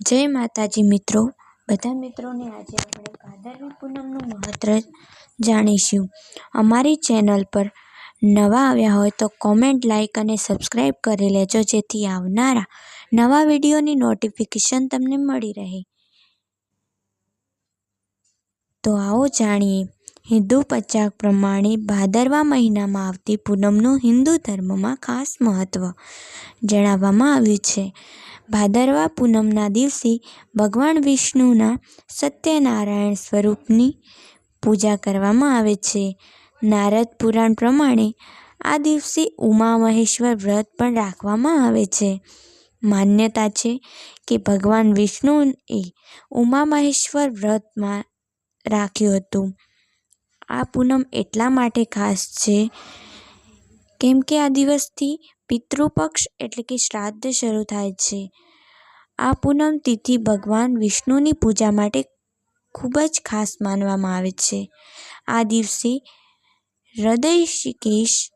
જય માતાજી મિત્રો. બધા મિત્રોને આજે આપણે ભાદરવી પૂનમનું મહત્ત્વ જાણીશું. અમારી ચેનલ પર નવા આવ્યા હોય તો કોમેન્ટ, લાઈક અને સબસ્ક્રાઈબ કરી લેજો, જેથી આવનારા નવા વિડીયોની નોટિફિકેશન તમને મળી રહે. તો આવો જાણીએ. હિન્દુ પચાક પ્રમાણે ભાદરવા મહિનામાં આવતી પૂનમનું હિન્દુ ધર્મમાં ખાસ મહત્ત્વ જણાવવામાં આવ્યું છે. ભાદરવા પૂનમના દિવસે ભગવાન વિષ્ણુના સત્યનારાયણ સ્વરૂપની પૂજા કરવામાં આવે છે. નારદ પુરાણ પ્રમાણે આ દિવસે ઉમા મહેશ્વર વ્રત પણ રાખવામાં આવે છે. માન્યતા છે કે ભગવાન વિષ્ણુએ ઉમા મહેશ્વર વ્રતમાં રાખ્યું હતું. આ પૂનમ એટલા માટે ખાસ છે, કેમ કે આ દિવસથી પિતૃપક્ષ એટલે કે શ્રાદ્ધ શરૂ થાય છે. આ પૂનમ તિથિ ભગવાન વિષ્ણુની પૂજા માટે ખૂબ જ ખાસ માનવામાં આવે છે. આ દિવસે હૃદયશિકેશ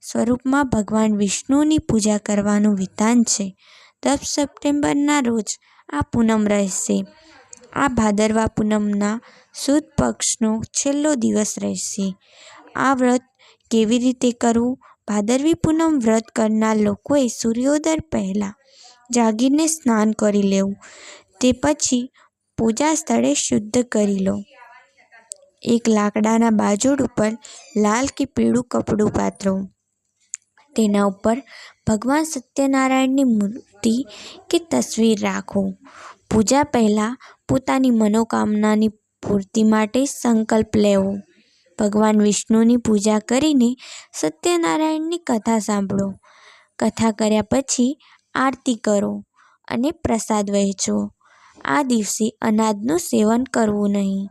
સ્વરૂપમાં ભગવાન વિષ્ણુની પૂજા કરવાનું વિધાન છે. દસ સપ્ટેમ્બરના રોજ આ પૂનમ રહેશે. આ ભાદરવા પૂનમના સુદ પક્ષનો છેલ્લો દિવસ રહેશે. આ વ્રત કેવી રીતે કરવું? ભાદરવી પૂનમ વ્રત કરનાર લોકોએ સૂર્યોદય પહેલાં જાગીને સ્નાન કરી લેવું. તે પછી પૂજા સ્થળે શુદ્ધ કરી લો. એક લાકડાના બાજોડ ઉપર લાલ કે પીળું કપડું પાથરો. તેના ઉપર ભગવાન સત્યનારાયણની મૂર્તિ કે તસવીર રાખો. પૂજા પહેલાં પોતાની મનોકામનાની પૂર્તિ માટે સંકલ્પ લેવો. ભગવાન વિષ્ણુની પૂજા કરીને સત્યનારાયણની કથા સાંભળો. કથા કર્યા પછી આરતી કરો અને પ્રસાદ વહેંચો. આ દિવસે અનાજનું સેવન કરવું નહીં.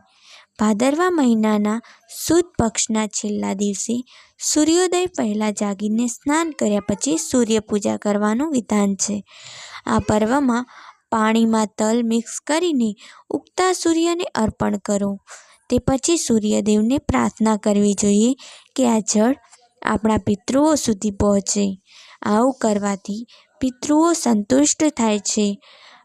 ભાદરવા મહિનાના સુદ પક્ષના છેલ્લા દિવસે સૂર્યોદય પહેલાં જાગીને સ્નાન કર્યા પછી સૂર્યપૂજા કરવાનું વિધાન છે. આ પર્વમાં પાણીમાં તલ મિક્સ કરીને ઉગતા સૂર્યને અર્પણ કરો. તે પછી સૂર્યદેવને પ્રાર્થના કરવી જોઈએ કે આ જળ આપણા પિતૃઓ સુધી પહોંચે. આવું કરવાથી પિતૃઓ સંતુષ્ટ થાય છે.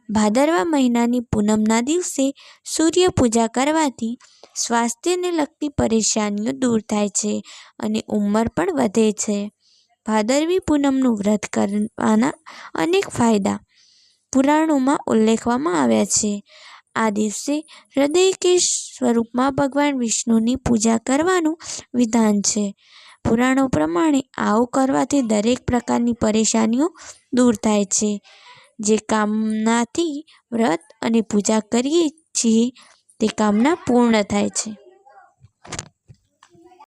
ભાદરવા મહિનાની પૂનમના દિવસે સૂર્ય પૂજા કરવાથી સ્વાસ્થ્યને લગતી પરેશાનીઓ દૂર થાય છે અને ઉંમર પણ વધે છે. ભાદરવી પૂનમનું વ્રત કરવાના અનેક ફાયદા પુરાણોમાં ઉલ્લેખવામાં આવ્યા છે. આ દિવસે હૃદયકેશ સ્વરૂપમાં ભગવાન વિષ્ણુની પૂજા કરવાનું વિધાન છે. પુરાણો પ્રમાણે આવું કરવાથી દરેક પ્રકારની પરેશાનીઓ દૂર થાય છે. જે કામનાથી વ્રત અને પૂજા કરીએ છીએ તે કામના પૂર્ણ થાય છે.